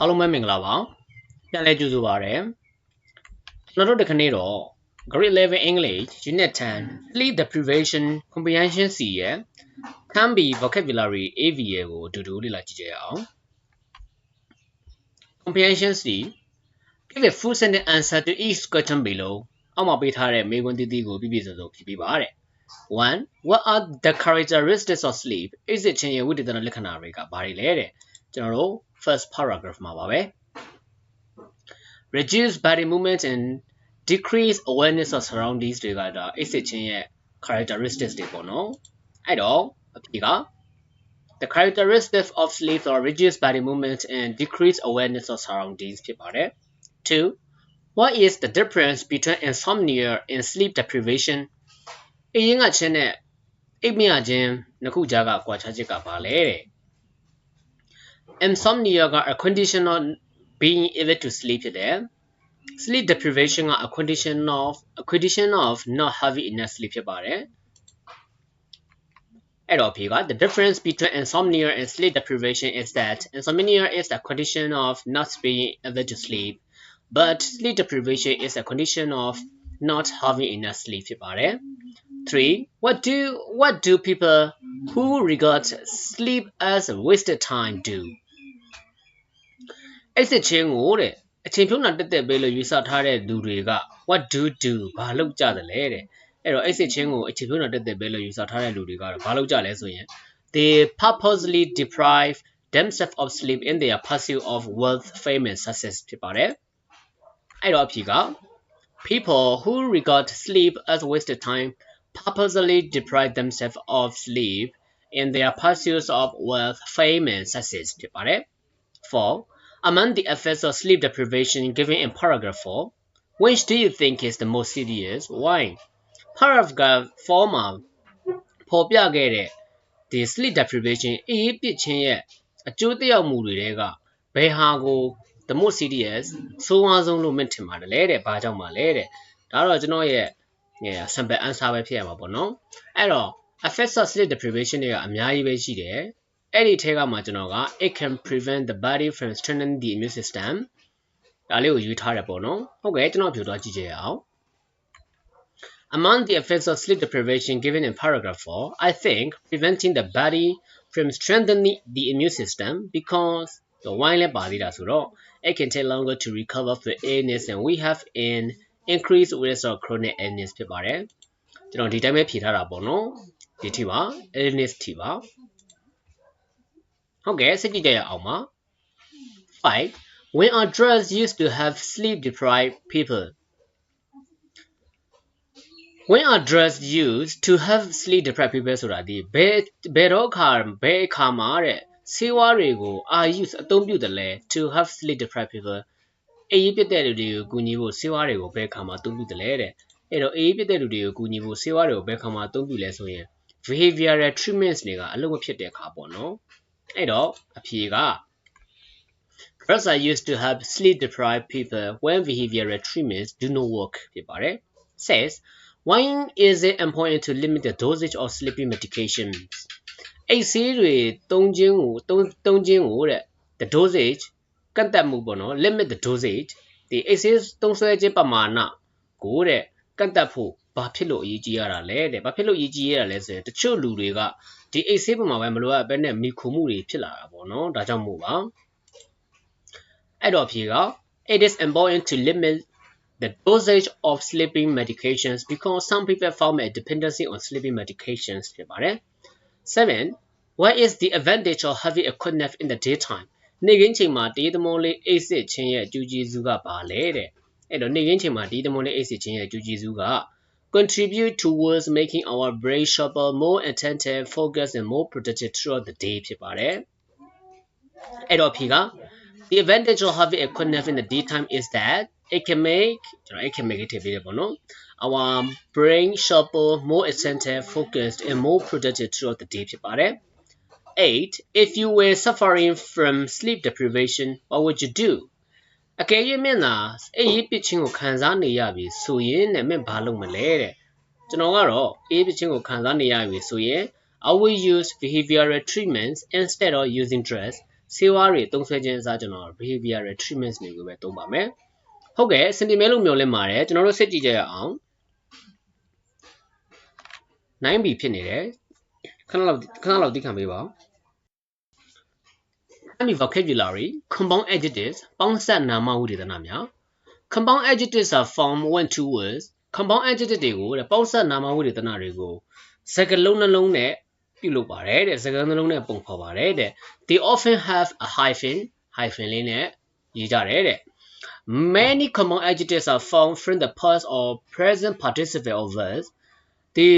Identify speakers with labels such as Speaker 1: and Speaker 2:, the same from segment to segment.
Speaker 1: အားလုံးပဲမင်္ဂလာပါပြန်လည်ကြိုဆိုပါရစေကျွန်တော်တို့ဒီကနေ့တော့ Grade 11 English Unit 10 Sleep Deprivation Comprehension C ရဲ့ Can be Vocabulary AVA ကိုအတူတူလေ့လာကြည့်ကြရအောင် Comprehension C Give a full sentence answer to each question below အောက်မှာပေးထားတဲ့မေးခွန်းသီးသီးကိုပြပြစုံစုံဖြေပေးပါတဲ့1 What are the characteristics of sleep အိပ်စစ်ခြင်းရဲ့ဝိတ္တနာလက္ခဏာတွေကဘာတွေလဲတဲ့ ကျွန်တော်တို့ first paragraph မှာပါပဲ reduce body movement and decrease awareness of surroundings တွေကဒါအိပ်စစ်ခြင်းရဲ့ characteristics တွေပေါ့နော်အဲ့တော့အဖြေက the characteristics of sleep are reduced body movement and decreased awareness of surroundings ဖြစ်ပါတယ် 2 what is the difference between insomnia and sleep deprivation အရင်ကချင်းနဲ့အိပ်မရခြင်းနှစ်ခုကြားကကွာခြားချက်ကဘာလဲတဲ့ Insomnia are condition of being able to sleep there. Sleep deprivation are a condition of a condition of not having enough sleep about it. The difference between insomnia and sleep deprivation is that insomnia is a condition of not being able to sleep, but sleep deprivation is a condition of not having enough sleep about it. 3. What do what do people who regard sleep as wasted time do? အဲ့စစ်ချင်းကိုတဲ့အချိန်ဖြုံးတာတက်တက်ပဲလို့ယူဆထားတဲ့လူတွေက what do do ဘာလုပ်ကြသလဲတဲ့အဲ့တော့အဲ့စစ်ချင်းကိုအချိန်ဖြုံးတာတက်တက်ပဲလို့ယူဆထားတဲ့လူတွေကတော့ဘာလုပ်ကြလဲဆိုရင် they purposely deprive themselves of sleep in their pursuit of wealth fame and success ဖြစ်ပါတယ်အဲ့တော့အဖြေက people who regard sleep as wasted time purposely deprive themselves of sleep in their pursuits of wealth fame and success ဖြစ်ပါတယ်4 Among the effects of sleep deprivation given in paragraph 4, which do you think is the most serious? Why? Paragraph 4မှာပေါ်ပြခဲ့တဲ့ဒီ sleep deprivation အေးပစ်ခြင်းရဲ့အကျိုးသက်ရောက်မှုတွေတဲကဘယ်ဟာကို the most serious ဆိုးဝါးဆုံးလို့မြင်ထင်ပါတယ်လေတဲ့ဘာကြောင့်ပါလဲတဲ့ဒါတော့ကျွန်တော်ရဲ့ sample answer ပဲဖြစ်ရမှာပေါ့နော်အဲ့တော့ effects of sleep deprivation တွေကအများကြီးပဲရှိတယ် အဲ့ဒီထဲကမှကျွန်တော်က it can prevent the body from strengthening the immune system ဒါလေးကိုယူထားတယ်ပေါ့နော်ဟုတ်ကဲ့ကျွန်တော်ပြောတော့ကြည့်ကြရအောင် Among the effects of sleep deprivation given in paragraph 4, I think preventing the body from strengthening the immune system because the wine လည်းပါသေးတာဆိုတော့ it can take longer to recover from illness than we have in increased risk of chronic illness ဖြစ်ပါတယ်ကျွန်တော်ဒီတိုင်းပဲဖြေထားတာပေါ့နော်ဒီထိပါ illness ထိပါ ဟုတ်ကဲ့စိတ်ကြည့်ကြရအောင်ပါ5 when are drugs used to have sleep deprived people when are drugs used to have sleep deprived people ဆိုတာဒီဘယ်ဘယ်တော့ခါဘယ်အခါမှာတဲ့ဆေးဝါးတွေကို are used အသုံးပြုတယ်လဲ to have sleep deprived people အေးပြတဲ့လူတွေကိုကူညီဖို့ဆေးဝါးတွေကိုဘယ်အခါမှာအသုံးပြုတယ်လဲတဲ့အဲ့တော့အေးပြတဲ့လူတွေကိုကူညီဖို့ဆေးဝါးတွေကိုဘယ်အခါမှာအသုံးပြုလဲဆိုရင် behavioral treatments တွေကအလုပ်မဖြစ်တဲ့အခါပေါ့နော် အဲ့တော့အဖြေက drugs are used to help sleep deprived people when behavioral treatments do not work ဖြစ်ပါတယ် says why is it important to limit the dosage of sleeping medications အိတ်ဆေးတွေသုံးခြင်းကိုသုံးသုံးခြင်းကိုတဲ့ the dosage ကန့်သတ်မှုပေါ့နော် limit the dosage ဒီအိတ်ဆေးသုံးစွဲခြင်းပမာဏကိုတဲ့ကန့်သတ်ဖို့ဘာဖြစ်လို့အရေးကြီးရတာလဲတဲ့ဘာဖြစ်လို့အရေးကြီးရတာလဲဆိုရင်တချို့လူတွေက ဒီအိတ်ဆေးပေါ်မှာပဲမလိုအပ်ဘဲနဲ့မိခုမှုတွေဖြစ်လာတာပေါ့နော်ဒါကြောင့်မို့ပါအဲ့တော့ဖြေက it is important to limit the dosage of sleeping medications because some people form a dependency on sleeping medications ဖြစ်ပါတယ်7 what is the advantage of having a good nap in the daytime နေ့ကင်းချိန်မှာတေးသမောလေးအိတ်စစ်ခြင်းရဲ့အကျိုးကျေးဇူးကဘာလဲတဲ့အဲ့တော့နေ့ကင်းချိန်မှာတေးသမောလေးအိတ်စစ်ခြင်းရဲ့အကျိုးကျေးဇူးက contribute towards making our brain sharper, more attentive, focused and more productive throughout the day ဖြစ်ပါတယ်။အဲ့တော့ဖြေက the advantage of having a good nap in the daytime is that it can make ကျွန်တော် it can make ထည့်ပေးတယ်ပေါ့နော် our brain sharper, more attentive, focused and more productive throughout the day ဖြစ်ပါတယ်။ 8 if you were suffering from sleep deprivation what would you do အကယ်၍မင်းသာအေးရေးပစ်ချင်းကိုခံစားနေရပြီဆိုရင်နဲ့မင်းဘာလုပ်မလဲတဲ့ကျွန်တော်ကတော့အေးပစ်ချင်းကိုခံစားနေရပြီဆိုရင် I will use behavioral treatments instead of using drugs ဆေးဝါးတွေသုံးဆွဲခြင်းအစားကျွန်တော် behavioral treatments တွေကိုပဲသုံးပါမယ်ဟုတ်ကဲ့စင်တီမဲလို့မျိုးလင်းပါတယ်ကျွန်တော်တို့စစ်ကြည့်ကြရအောင် 9b ဖြစ်နေတယ်ခဏလောက်ခဏလောက်သိခံပေးပါဦး Any vocabulary compound adjectives ပေါင်းစပ်နာမဝိသေသနများ compound adjectives are formed when two words compound adjective တွေကိုတဲ့ပေါင်းစပ်နာမဝိသေသနတွေကိုစကားလုံးနှလုံးနဲ့ပြုလုပ်ပါတယ်တဲ့စကားနှလုံးနဲ့ပုံဖော်ပါတယ်တဲ့ they often have a hyphen hyphen လေးနဲ့ရေးကြတယ်တဲ့ many common adjectives are found from the past or present participle of verbs ဒီ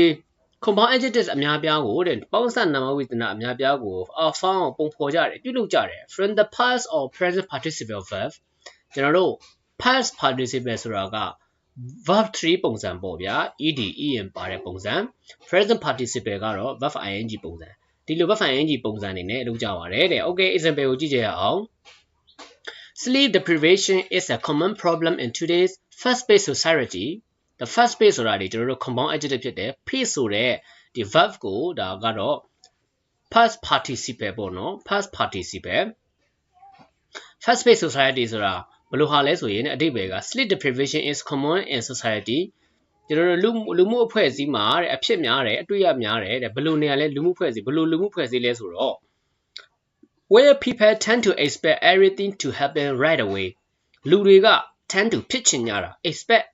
Speaker 1: compound adjectives အများပြားကိုတဲ့ပေါင်းစပ်နာမဝိသနာအများပြားကို are found ပုံဖော်ကြတယ်ပြုလုပ်ကြတယ် from the past or present participle of verb ကျွန်တော်တို့ past participle ဆိုတာက verb 3ပုံစံပေါ့ဗျာ ed en ပါတဲ့ပုံစံ present participle ကတော့ verb ing ပုံစံဒီလို verb ing ပုံစံနေနဲ့လုပ်ကြပါတယ်တဲ့ okay example ကိုကြည့်ကြရအောင် Sleep deprivation is a common problem in today's fast-paced society. The fast-paced ဆိုတာဒီကျွန်တော်တို့ compound adjective ဖြစ်တယ် pace ဆိုတဲ့ဒီ verb ကိုဒါကတော့ past participle ပေါ့နော် past participle fast-paced society ဆိုတာဘယ်လိုဟာလဲဆိုရင်အတိတ်ပဲက sleep deprivation is common in society ကျွန်တော်တို့လူလူမှုအဖွဲ့အစည်းမှာတဲ့အဖြစ်များတယ်အတွေ့အများတယ်တဲ့ဘယ်လိုနေရာလဲလူမှုအဖွဲ့အစည်းဘယ်လိုလူမှုအဖွဲ့အစည်းလဲဆိုတော့ where people tend to expect everything to happen right away လူတွေက tend to ဖြစ်ချင်ကြတာ expect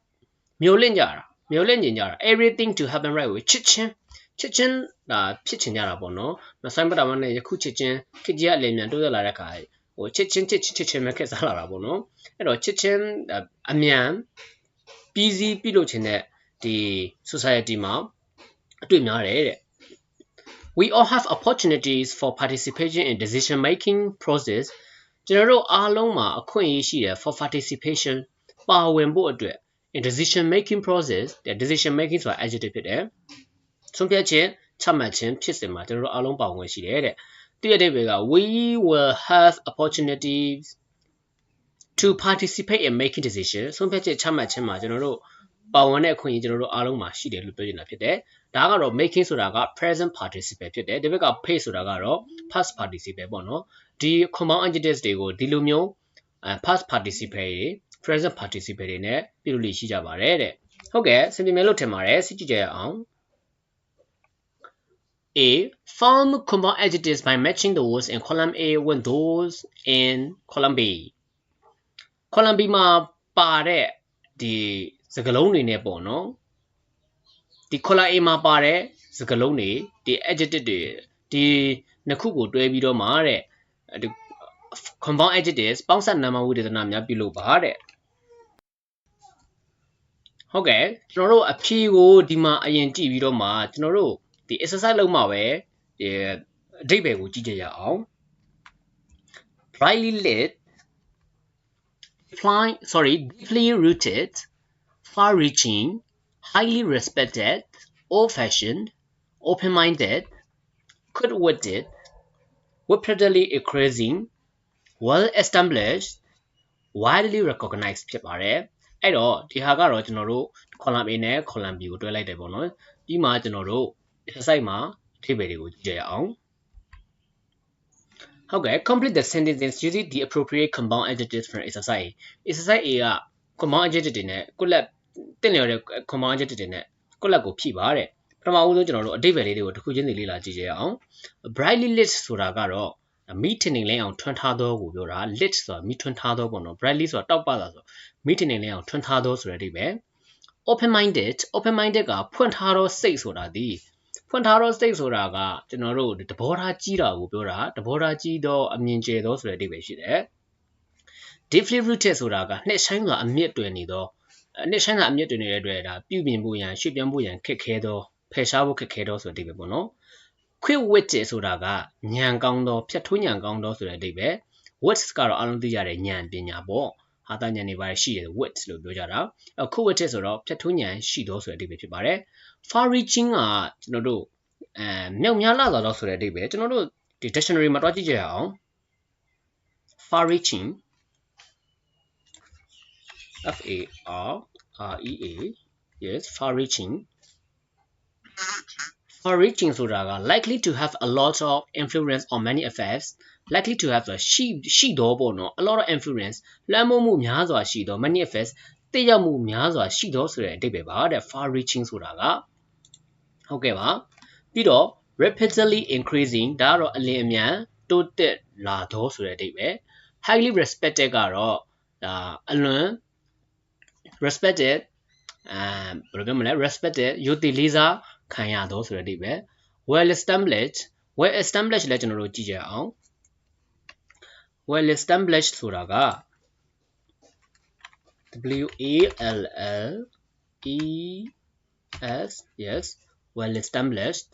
Speaker 1: မျိုးလင့်ကြတာမျိုးလင့်နေကြတာ everything to happen right away ချစ်ချင်းချစ်ချင်းဒါဖြစ်ချင်ကြတာပေါ့နော်မဆိုင်ပတာမနဲ့ယခုချစ်ချင်းခစ်ကြီးအလင်းမြန်တိုးသက်လာတဲ့ခါဟိုချစ်ချင်းချစ်ချစ်ချစ်ချင်းပဲခက်စားလာတာပေါ့နော်အဲ့တော့ချစ်ချင်းအမြန်ပြီးစီးပြုလုပ်ခြင်းတဲ့ဒီ society မှာအတွေ့များတယ်တဲ့ we all have opportunities for participation in decision making process ကျွန်တော်တို့အားလုံးမှာအခွင့်အရေးရှိတယ် for participation ပါဝင်ဖို့အတွက် in decision making process တဲ့ decision making ဆိုတာ adjective ဖြစ်တယ်ဆုံးဖြတ်ခြင်းချမှတ်ခြင်းဖြစ်စဉ်မှာကျွန်တော်တို့အားလုံးပါဝင်ရှိတယ်တဲ့တိရတဲ့ဘေက we will have opportunities to participate in making decision ဆုံးဖြတ်ချက်ချမှတ်ခြင်းမှာကျွန်တော်တို့ပါဝင်တဲ့အခွင့်အရေးကျွန်တော်တို့အားလုံးမှာရှိတယ်လို့ပြောချင်တာဖြစ်တယ်။ဒါကတော့ making ဆိုတာက present participle ဖြစ်တယ်။ဒီဘက်က pay ဆိုတာကတော့ past participle ပေါ့နော်။ဒီ compound adjectives တွေကိုဒီလိုမျိုး past participle တွေ present participle တွေနဲ့ပြုလုပ်လို့ရှိကြပါတယ်တဲ့။ဟုတ်ကဲ့စင်ပြမယ်လို့ထင်ပါတယ်စစ်ကြည့်ကြရအောင်။ A. Form compound adjectives by matching the words in column A with those in column B. column B မှာပါတဲ့ဒီစကလုံးတွေနဲ့ပေါ့နော်ဒီ column A မှာပါတဲ့စကလုံးတွေဒီ adjective တွေဒီနှစ်ခုကိုတွဲပြီးတော့မှတဲ့ဒီ compound adjectives ပေါင်းစပ်နာမဝိသေသနာများပြုလုပ်ပါတဲ့ ဟုတ်ကဲ့ကျွန်တော်တို့အဖြေကိုဒီမှာအရင်ကြည့်ပြီးတော့မှကျွန်တော်တို့ဒီ exercise လုပ်မှာပဲဒီအဓိပ္ပာယ်ကိုကြည့်ကြရအောင် brightly lit fly sorry deeply rooted far reaching highly respected old fashioned open minded quick witted rapidly increasing well established widely recognized ဖြစ်ပါတယ် အဲ့တော့ဒီဟာကတော့ကျွန်တော်တို့ column A နဲ့ column B ကိုတွဲလိုက်တယ်ပေါ့နော်ပြီးမှကျွန်တော်တို့ exercise မှာအထည်ပဲတွေကိုကြည့်ကြရအောင်ဟုတ်ကဲ့ complete the sentences using the appropriate compound adjectives from exercise exercise A က compound adjective တွေနဲ့ကိုလက်တင်လျော်တဲ့ compound adjective တွေနဲ့ကိုလက်ကိုဖြည့်ပါတဲ့ပထမဦးဆုံးကျွန်တော်တို့အတိတ်ပဲလေးတွေကိုတစ်ခုချင်းစီလေ့လာကြည့်ကြရအောင် brightly lit ဆိုတာကတော့မိထင်နေလဲအောင်ထွန်းထားသောကိုပြောတာ lit ဆိုတာမိထွန်းထားသောပေါ့နော် brightly ဆိုတာတောက်ပတာဆို မိထင်နေလဲအောင်ထွန်းထားသောဆိုတဲ့အဓိပ္ပာယ် open minded open minded ကဖွင့်ထားသောစိတ်ဆိုတာဒီဖွင့်ထားသောစိတ်ဆိုတာကကျွန်တော်တို့တဘောထားကြီးတာကိုပြောတာတဘောထားကြီးသောအမြင်ကျယ်သောဆိုတဲ့အဓိပ္ပာယ်ရှိတယ် deeply rooted ဆိုတာကနှစ်ဆိုင်စွာအမြင့်တွင်နေသောနှစ်ဆိုင်စွာအမြင့်တွင်နေတဲ့အတွက်ဒါပြုပြင်ဖို့ရန်ရွှေ့ပြောင်းဖို့ရန်ခက်ခဲသောဖယ်ရှားဖို့ခက်ခဲသောဆိုတဲ့အဓိပ္ပာယ်ပေါ့နော် quick wit ဆိုတာကညံကောင်းသောဖြတ်ထွန်းညံကောင်းသောဆိုတဲ့အဓိပ္ပာယ် wit ကတော့အားလုံးသိကြတဲ့ညံပညာပေါ့ ဟာတာညံနေပါရှိတယ် wit လို့ပြောကြတာအခု quick wit ဆိုတော့ဖြတ်ထွန်းညံရှိသောဆိုတဲ့အဓိပ္ပာယ်ဖြစ်ပါတယ် far reaching ကကျွန်တော်တို့အဲမြောက်များလာတော့ဆိုတဲ့အဓိပ္ပာယ်ကျွန်တော်တို့ဒီ dictionary မှာတွားကြည့်ကြရအောင် far reaching F A R R E A yes far reaching far reaching ဆိုတာက likely to have a lot of influence on many affairs likely to have ဆိုတာရှိရှိတော့ပေါ့နော် a lot of influence လွှမ်းမိုးမှုများစွာရှိတော့ manifest တည်ရောက်မှုများစွာရှိတော့ဆိုတဲ့အဓိပ္ပာယ်ပါတဲ့ far reaching ဆိုတာကဟုတ်ကဲ့ပါပြီးတော့ rapidly increasing ဒါကတော့အလင်းအမြန်တိုးတက်လာတော့ဆိုတဲ့အဓိပ္ပာယ် highly respected ကတော့ဒါအလွန် respected အဲဘယ်လိုပြောမလဲ respected ယုတိလေးစားခံရတော့ဆိုတဲ့အဓိပ္ပာယ် well established well established လည်းကျွန်တော်တို့ကြည့်ကြအောင် well established ဆိုတာက W A L L E S yes well established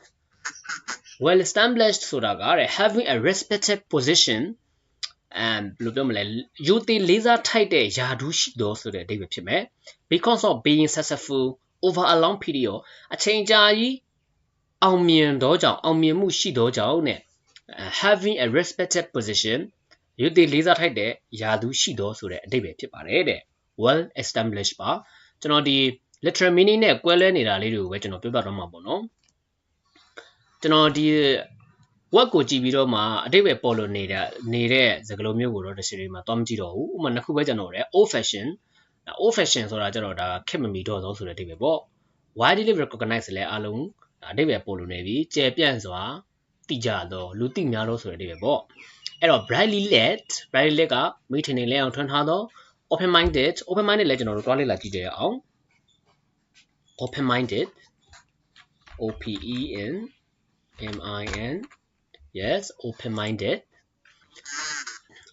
Speaker 1: well established ဆိုတာက having a respected position အမ်ဘယ်လိုပြောမလဲယူတီလေးစားထိုက်တဲ့ယာဒူးရှိတော့ဆိုတဲ့အဓိပ္ပာယ်ဖြစ်မယ် because of being successful over a long period အချိန်ကြာကြီးအောင်မြင်တော့ကြောင့်အောင်မြင်မှုရှိတော့ကြောင့်နဲ့ having a respected position ယူတီလေးစားထိုက်တဲ့ယာဒူးရှိတော့ဆိုတဲ့အဓိပ္ပာယ်ဖြစ်ပါတယ်တဲ့ well established ပါကျွန်တော်ဒီ literal meaning နဲ့ကွဲလွဲနေတာလေးတွေကိုပဲကျွန်တော်ပြောပြတော့မှာပေါ့နော်ကျွန်တော်ဒီ word ကိုကြည့်ပြီးတော့မှအတိတ်ပဲပေါ်လို့နေတဲ့နေတဲ့စကားလုံးမျိုးကိုတော့ dictionary မှာသွားမကြည့်တော့ဘူးဥပမာနှစ်ခုပဲကျွန်တော်တယ် old fashion old fashion ဆိုတာကျတော့ဒါခက်မမီတော့သောဆိုတဲ့အတိတ်ပဲပေါ့ widely recognized လဲအလုံးအတိတ်ပဲပေါ်လို့နေပြီကျယ်ပြန့်စွာသိကြတော့လူသိများလို့ဆိုတဲ့အတိတ်ပဲပေါ့ အဲ့တော့ brightly lit brightly lit ကမိထင်နေလဲအောင်ထွန်းထားတော့ open minded open minded လဲကျွန်တော်တို့တွားလေ့လာကြည့်ကြရအောင် open minded o p e n m i n yes open minded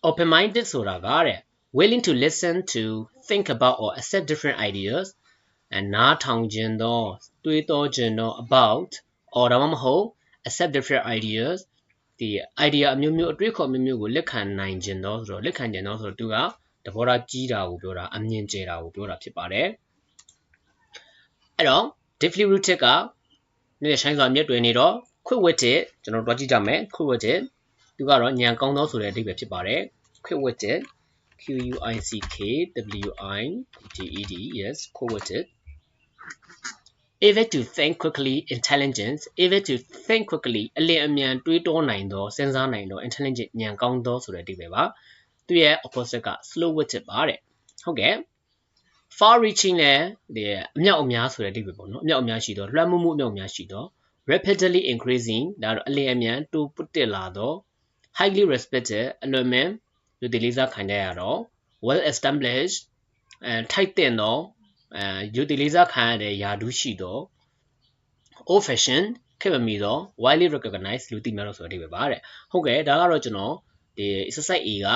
Speaker 1: open minded ဆိုတာကတဲ့ willing to listen to think about or accept different ideas and နားထောင်ခြင်းသောတွေးတောခြင်းသော about or ဒါမှမဟုတ် accept different ideas ဒီ idea အမျိုးမျိုးအတွေးခေါ်မျိုးမျိုးကိုလက်ခံနိုင်ခြင်းသောဆိုတော့လက်ခံခြင်းသောဆိုတော့သူကတဘောထားကြီးတာကိုပြောတာအမြင်ကျတာကိုပြောတာဖြစ်ပါတယ်အဲ့တော့ deeply rooted ကနေ့ဆိုင်စွာမြတ်တွင်နေတော့ quick witted ကျွန်တော်တို့ကြည့်ကြမယ် quick witted သူကတော့ညံကောင်းသောဆိုတဲ့အဓိပ္ပာယ်ဖြစ်ပါတယ် quick witted Q U I C K W I T E D yes quick witted able to think quickly intelligence able to think quickly အလင်းအမြန်တွေးတောနိုင်သောစဉ်းစားနိုင်သော intelligent ဉာဏ်ကောင်းသောဆိုတဲ့အဓိပ္ပာယ်ပါသူရဲ့ opposite က slow witted ပါတဲ့ဟုတ်ကဲ့ far reaching နဲ့ဒီအမြောက်အများဆိုတဲ့အဓိပ္ပာယ်ပေါ့နော်အမြောက်အများရှိတော့လွှမ်းမိုးမှုအမြောက်အများရှိတော့ rapidly increasing ဒါတော့အလင်းအမြန်တိုးပုတ်တက်လာတော့ highly respected အလွန်မြန်လူတလေးစားခံကြရတော့ well established အဲထိုက်တဲ့တော့ အဲယူတီလေးစားခံရတဲ့ယာဒူးရှိတော့ old fashion ခေတ်မမီတော့ widely recognized လူသိများတော့ဆိုတဲ့အဓိပ္ပာယ်ပါတဲ့ဟုတ်ကဲ့ဒါကတော့ကျွန်တော်ဒီ exercise A က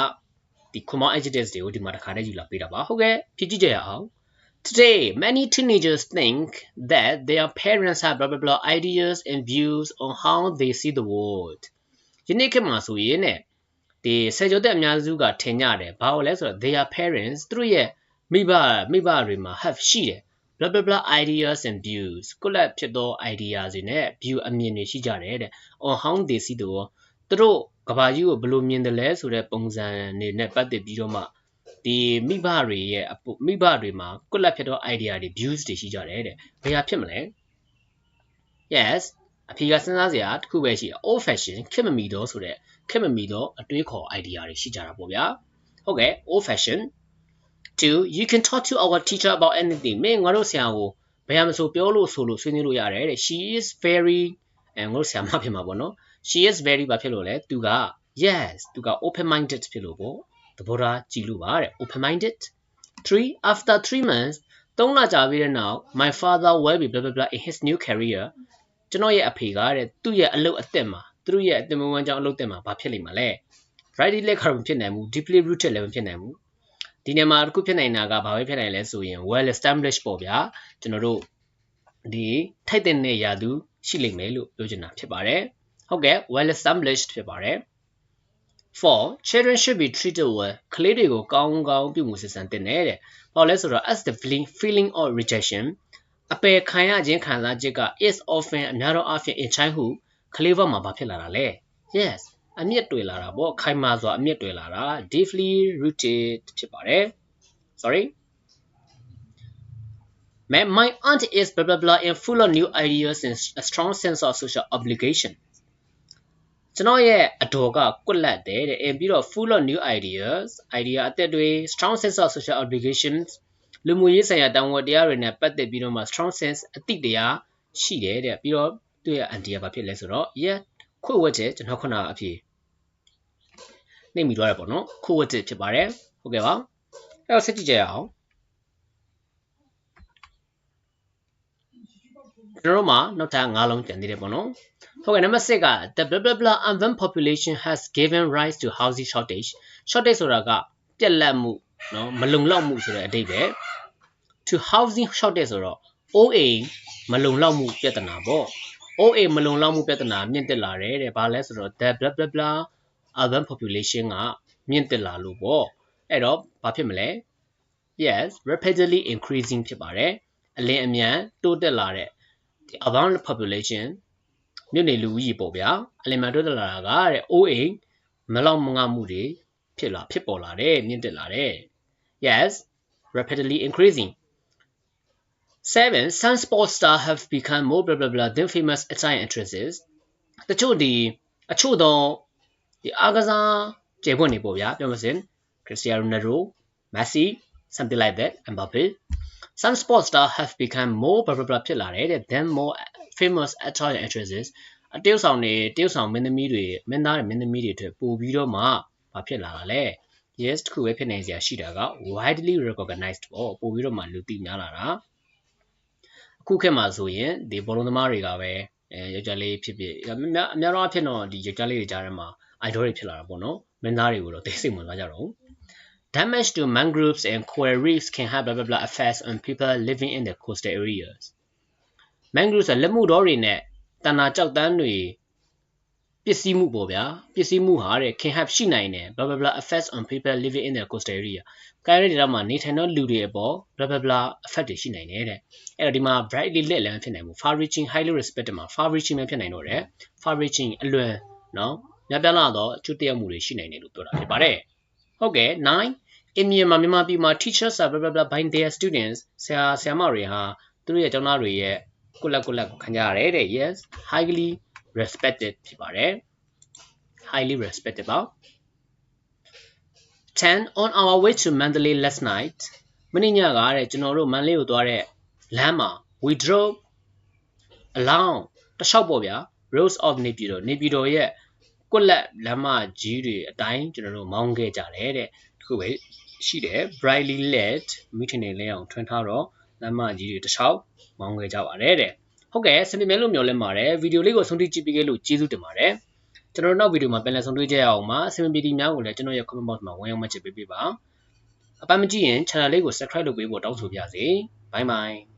Speaker 1: ဒီ common adjectives တွေကိုဒီမှာတစ်ခါတည်းယူလာပေးတာပါဟုတ်ကဲ့ဖြည့်ကြည့်ကြရအောင် Today, many teenagers think that their parents have blah blah blah ideas and views on how they see the world. ယနေ့ခေတ်မှာဆိုရင်ねဒီဆယ်ကျော်သက်အများစုကထင်ကြတယ်ဘာလို့လဲဆိုတော့ their parents သူတို့ရဲ့ မိဘမိဘတွေမှာ have ရှိတယ် blah blah blah ideas and views ကိုလက်ဖြစ်သော ideas တွေနဲ့ view အမြင်တွေရှိကြတယ်တဲ့ on how they see the world သူတို့ကဘာကြီးကိုဘယ်လိုမြင်တယ်လဲဆိုတဲ့ပုံစံတွေနဲ့ပတ်သက်ပြီးတော့မှဒီမိဘတွေရဲ့မိဘတွေမှာကွက်လက်ဖြစ်သော idea တွေ views တွေရှိကြတယ်တဲ့ဘယ်ဟာဖြစ်မလဲ yes အဖေကစဉ်းစားစရာတစ်ခုပဲရှိတယ် old fashion ခေတ်မမီတော့ဆိုတဲ့ခေတ်မမီတော့အတွေးခေါ် idea တွေရှိကြတာပေါ့ဗျာဟုတ်ကဲ့ old fashion two you can talk to our teacher about anything မင်းငါတို့ဆရာကိုဘယ်ဟာမဆိုပြောလို့ဆိုလို့ဆွေးနွေးလို့ရတယ်တဲ့ she is very အဲငါတို့ဆရာမဖြစ်မှာပေါ့နော် she is very ဘာဖြစ်လို့လဲသူက yes သူက open minded ဖြစ်လို့ပေါ့သဘောထားကြည်လို့ပါတဲ့ open minded 3 after 3 months 3လကြာပြီးတဲ့နောက် my father will be blah blah blah in his new career ကျွန်တော်ရဲ့အဖေကတဲ့သူ့ရဲ့အလုပ်အသက်မှာသူတို့ရဲ့အတင်မွေးကြောင်းအလုပ်သက်မှာဘာဖြစ်လိမ့်မလဲ rightly လက်ခါမဖြစ်နိုင်ဘူး deeply rooted လည်းမဖြစ်နိုင်ဘူး ဒီနေရာမှာတစ်ခုဖြစ်နိုင်တာကဘာပဲဖြစ်နိုင်လဲဆိုရင် well established ပေါ့ဗျာကျွန်တော်တို့ဒီထိုက်တဲ့ရာသူရှိလိမ့်မယ်လို့ပြောချင်တာဖြစ်ပါတယ်ဟုတ်ကဲ့ well established ဖြစ်ပါတယ်4 children should be treated well ကလေးတွေကိုကောင်းကောင်းပြုမှုစစ်ဆန်တင်တယ်တဲ့။ဘာလဲဆိုတော့ as the feeling feeling of rejection အပယ်ခံရခြင်းခံစားချက်က is often အများတော့အဖြစ် in childhood ကလေးဘဝမှာဘာဖြစ်လာတာလဲ yes အမြင့်တွေ့လာတာပေါ့ခိုင်မာစွာအမြင့်တွေ့လာတာ deeply rooted ဖြစ်ပါတယ် sorry My, my aunt is blah blah blah and full of new ideas and a strong sense of social obligation ကျွန်တော်ရဲ့အတော်ကကွက်လက်တယ်တဲ့အဲပြီးတော့ full of new ideas idea အသက်တွေ strong sense of social obligations လူမှုရေးဆိုင်ရာတာဝန်တရားတွေနဲ့ပတ်သက်ပြီးတော့မှ strong sense အတိတရားရှိတယ်တဲ့ပြီးတော့သူ့ရဲ့ idea ဘာဖြစ်လဲဆိုတော့ yeah ခွေဝတ်တဲ့ကျွန်တော်ခုနအဖြစ် နှိမ့်မိသွားတယ်ပေါ့နော်ခိုးဝတ်စ်ဖြစ်ပါတယ်ဟုတ်ကဲ့ပါအဲ့တော့ဆက်ကြည့်ကြရအောင်ကျွန်တော်မှာနောက်ထပ်၅လုံးကျန်သေးတယ်ပေါ့နော်ဟုတ်ကဲ့နံပါတ်6က the blah blah blah urban population has given rise to housing shortage shortage ဆိုတာကပြက်လက်မှုနော်မလုံလောက်မှုဆိုတဲ့အဓိပ္ပာယ် to housing shortage ဆိုတော့ OA မလုံလောက်မှုပြဿနာပေါ့ OA မလုံလောက်မှုပြဿနာမြင့်တက်လာတယ်တဲ့ဘာလဲဆိုတော့ the blah blah blah urban population ကမြင့်တက်လာလို့ပေါ့အဲ့တော့ဘာဖြစ်မလဲ yes rapidly increasing ဖြစ်ပါတယ်အလင်းအမြန်တိုးတက်လာတဲ့ urban population မြို့နေလူဦးရေပေါ့ဗျာအလင်မန်တိုးတက်လာတာကတဲ့အိုးအိမ်မလောက်မငမှုတွေဖြစ်လာဖြစ်ပေါ်လာတယ်မြင့်တက်လာတယ် yes rapidly increasing seven sun sports star have become more blah blah blah than famous Italian actresses တချို့ဒီအချို့သော ဒီအားကစားကျေပွင့်နေပေါ့ဗျာပြောမစင် Cristiano Ronaldo Messi something like that Mbappe some sports star have become more blah blah blah ဖြစ်လာတယ်တဲ့ than more famous Italian actresses အတရုပ်ဆောင်တွေတရုပ်ဆောင်မင်းသမီးတွေမင်းသားတွေမင်းသမီးတွေအတွက်ပို့ပြီးတော့မှဘာဖြစ်လာတာလဲ yes တခုပဲဖြစ်နိုင်စရာရှိတာက widely recognized ပေါ့ပို့ပြီးတော့မှလူသိများလာတာအခုခေတ်မှာဆိုရင်ဒီဘောလုံးသမားတွေကပဲအဲယောက်ျားလေးဖြစ်ဖြစ်အများအများတော့အဖြစ်တော့ဒီယောက်ျားလေးတွေကြားထဲမှာ idol တွေဖြစ်လာတာပေါ့နော်မင်းသားတွေကိုတော့သိစိတ်ဝင်စားကြတော့ Damage to mangroves and coral reefs can have blah blah blah effects on people living in the coastal areas. mangroves ဆိုလက်မှုတော်တွေနဲ့တဏ္ဍာကြောက်တန်းတွေပစ္စည်းမှုပေါ့ဗျာပစ္စည်းမှုဟာတဲ့ can have ရှိနိုင်တယ် blah blah blah effects on people living in the coastal area ကိုင်းရတဲ့မှာနေထိုင်သောလူတွေအပေါ် blah blah blah effect တွေရှိနိုင်တယ်တဲ့အဲ့တော့ဒီမှာ brightly lit လည်းမဖြစ်နိုင်ဘူး far reaching highly respected မှာ far reaching ပဲဖြစ်နိုင်တော့တယ် far reaching အလွယ်နော် ညပြလာတော့အကျိုးတရားမှုတွေရှိနိုင်တယ်လို့ပြောတာဖြစ်ပါတယ်ဟုတ်ကဲ့9 in Myanmar မြန်မာပြည်မှာ teachers are blah blah blah by their students ဆရာဆရာမတွေဟာသူတို့ရဲ့ကျောင်းသားတွေရဲ့ကိုလက်ကိုလက်ကိုခံကြရတယ်တဲ့ yes highly respected ဖြစ်ပါတယ် highly respected ပါ10 on our way to Mandalay last night မနေ့ညကတဲ့ကျွန်တော်တို့မန္တလေးကိုသွားတဲ့လမ်းမှာ we drove along တလျှောက်ပေါ့ဗျာ roads of နေပြည်တော်နေပြည်တော်ရဲ့ ကွက်လက်လမ်းမကြီးတွေအတိုင်းကျွန်တော်တို့မောင်းခဲ့ကြတယ်တဲ့တခုပဲရှိတယ် brightly lit မိထင်နေလဲအောင်ထွန်းထားတော့လမ်းမကြီးတွေတစ်လျှောက်မောင်းခဲ့ကြပါတယ်တဲ့ဟုတ်ကဲ့စင်ပြမဲလို့မျှော်လင့်ပါတယ်ဗီဒီယိုလေးကိုဆုံးထိကြည့်ပေးခဲ့လို့ကျေးဇူးတင်ပါတယ်ကျွန်တော်နောက်ဗီဒီယိုမှာပြန်လည်ဆုံးတွေ့ကြရအောင်ပါစင်ပြပီတီများကိုလည်းကျွန်တော်ရဲ့ comment box မှာဝင်ရောက်မှတ်ချက်ပေးပေးပါအပန်းမကြည့်ရင် channel လေးကို subscribe လုပ်ပေးဖို့တောင်းဆိုပါရစေ bye bye